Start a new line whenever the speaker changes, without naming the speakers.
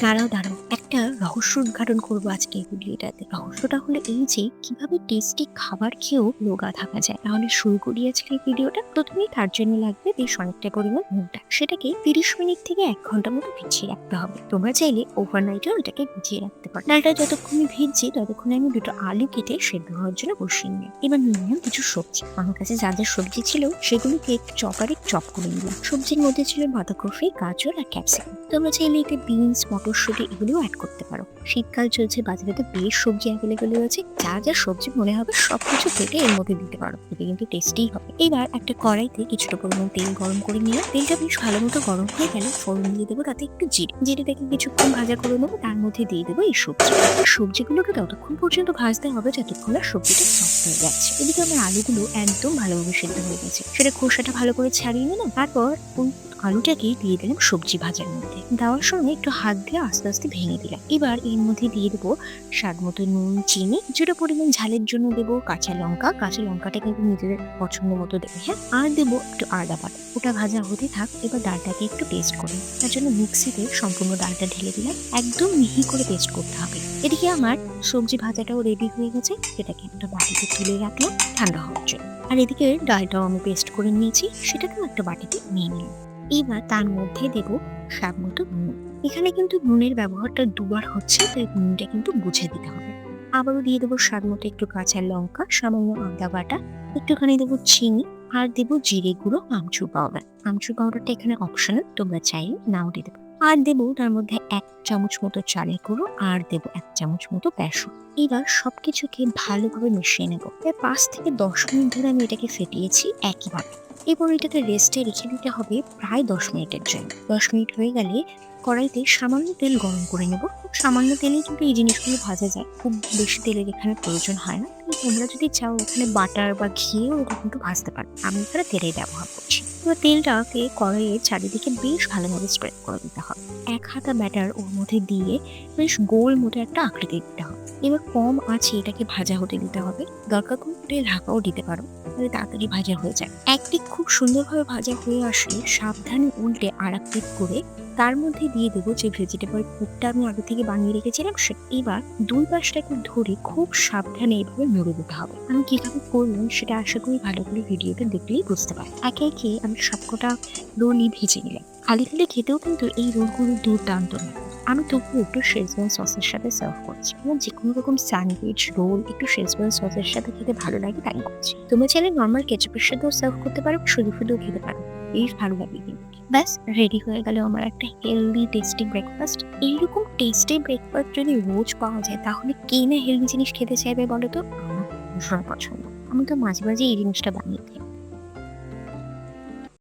দাঁড়াও দাঁড়াও। রহস্য উদ্ঘাটন করব আজকে ভিডিওটাতে। রহস্যটা হলো এই যে, কীভাবে টেস্টি খাবার খেয়েও রোগা থাকা যায়। তাহলে শুরু করি আজকে এই ভিডিওটা। প্রথমেই তার জন্য লাগবে বেশ অনেকটা পরিমাণ নুনটা। সেটাকে তিরিশ মিনিট থেকে এক ঘণ্টা মতো ভিজিয়ে রাখতে হবে। তোমরা চাইলে ওভারনাইটও এটাকে ভিজিয়ে রাখতে পারো। ডালটা যতক্ষণ ভিজছে, ততক্ষণ আমি দুটো আলু কেটে সেদ্ধ হওয়ার জন্য বসিয়ে নিই এবার নিলাম কিছু সবজি। আমার কাছে যা যা সবজি ছিল, সেগুলোকে চপারে চপ করে নিলাম। সবজির মধ্যে ছিল বাঁধাকপি, গাজর আর ক্যাপসিকাম। তোমরা চাইলে এতে বিনস, মটরশুঁটি এগুলোও অ্যাড করতে পারো। শীতকাল চলছে বাজারে বেশ সবজি অ্যাভেলেবেল রয়েছে। যা যা সবজি মনে হবে সবকিছু কেটে এর মধ্যে দিতে পারো। এতে কিন্তু টেস্টি হবে। এবার একটা কড়াইতে কিছুটা পরিমাণ তেল গরম করে নিয়ে, তেলটা বেশ ভালো মতো গরম হয়ে গেলে ফোড়ন দিয়ে দেবো তাতে একটু জিরে। জিরেটাকে কিছুক্ষণ ভাজা করে নেব, তার মধ্যে দিয়ে দেবো এই সবজি। সবজিগুলোকে ততক্ষণ পর্যন্ত ভাজতে হবে যতক্ষণ না সবজিটা সফট হয়ে যাচ্ছে। এদিকে আমার আলুগুলো একদম ভালোভাবে সেদ্ধ হয়ে গেছে। সেটা খোসাটা ভালো করে ছাড়িয়ে নিলাম। তারপর আলুটাকে দিয়ে দিলাম সবজি ভাজার মধ্যে। দেওয়ার সময় একটু হাত দিয়ে আস্তে আস্তে ভেঙে দিলাম। এবার এর মধ্যে দিয়ে দেবো স্বাদ মতো নুন, চিনি, কিছুটা পরিমাণ ঝালের জন্য দেবো কাঁচা লঙ্কা। কাঁচা লঙ্কাটা কিন্তু নিজেদের পছন্দ মতো দেবে হ্যাঁ? আর দেবো একটু আদা বাটা। ওটা ভাজা হতে থাক, এবার ডালটাকে একটু পেস্ট করে তার জন্য মিক্সিতে সম্পূর্ণ ডালটা ঢেলে দিলাম। একদম মিহি করে পেস্ট করতে হবে। এদিকে আমার সবজি ভাজাটাও রেডি হয়ে গেছে। সেটাকে একটা বাটিতে তুলে রাখলাম, ঠান্ডা হওয়ার জন্য। আর এদিকে ডালটাও আমি পেস্ট করে নিয়েছি। সেটাকেও একটা বাটিতে নিয়ে নিলাম। এবার তার মধ্যে দেব স্বাদ মতো নুন। এখানে কিন্তু নুনের ব্যবহারটা দুবার হচ্ছে, তাই নুনটা কিন্তু বুঝে দিতে হবে। আবারও দিয়ে দেবো স্বাদ মতো একটু কাঁচা লঙ্কা, সামান্য আদা বাটা, একটুখানি দেবো চিনি, আর দেবো জিরে গুঁড়ো আমচুর পাউডার। আমচুর পাউডারটা এখানে অপশনাল তোমরা চাইলে নাও দিতে পারো। আর দেবো তার মধ্যে এক চামচ মতো চালের গুঁড়ো, আর দেবো এক চামচ মতো বেসন। এবার সবকিছুকে ভালোভাবে মিশিয়ে নেব। প্রায় পাঁচ থেকে দশ মিনিট ধরে আমি এটাকে ফেটিয়েছি একইভাবে। এরপর এটাকে রেস্টে রেখে দিতে হবে প্রায় দশ মিনিটের জন্য। দশ মিনিট হয়ে গেলে কড়াইতে সামান্য তেল গরম করে নেব। খুব সামান্য তেলেই কিন্তু এই জিনিসগুলো ভাজা যায়। খুব বেশি তেলের এখানে প্রয়োজন হয় না। তোমরা যদি চাও এখানে বাটার বা ঘিও এটা কিন্তু ভাজতে পারো। আমি এখানে তেলের ব্যবহার করছি। এবার তেলটাকে কড়াইয়ের চারিদিকে বেশ ভালোভাবে স্প্রেড করে দিতে হবে। এক হাতা ব্যাটার ওর মধ্যে দিয়ে বেশ গোল মতো একটা আকৃতি দিতে হবে। এবার কম আছে এটাকে ভাজা হতে দিতে হবে। দরকার করলে ঢাকাও দিতে পারো। তাহলে তাড়াতাড়ি ভাজা হয়ে যায়। একদিক খুব সুন্দরভাবে ভাজা হয়ে আসলে সাবধানে উল্টে আর এক দিক করে তার মধ্যে দিয়ে দেবো যে ভেজিটেবল পুরটা আমি আগে থেকে বানিয়ে রেখেছিলাম সেটা এবার দুই পাশটাকে ধরে খুব সাবধানে এইভাবে মুড়ে দিতে হবে। আমি কীভাবে করলাম সেটা আশা করি ভালো করে ভিডিওটা দেখলেই বুঝতে পারি একে একে আমি সবকটা রোলই ভেজে নিলাম। খালি খালি খেতেও কিন্তু এই রোলগুলো দুর্দান্ত না আমি তবু একটু শেজওয়ান সসের সাথে সার্ভ করছি। আমার যে কোনো রকম স্যান্ডউইচ, রোল, একটু শেজওয়ান সসের সাথে খেতে ভালো লাগে, তাই করছি। তোমরা চাইলে নর্মাল কেচাপের সাথেও সার্ভ করতে পারো শুধু শুধু খেতে পারো। বেশ ভালো লাগে কিন্তু। ব্যাস রেডি হয়ে গেল আমার একটা হেলদি টেস্টি ব্রেকফাস্ট এইরকম টেস্টি ব্রেকফাস্ট যদি রোজ পাওয়া যায়, তাহলে কে না হেলদি জিনিস খেতে চাইবে বলো তো? আমার ভীষণ পছন্দ। আমি তো মাঝে মাঝে এই জিনিসটা বানিয়ে খাই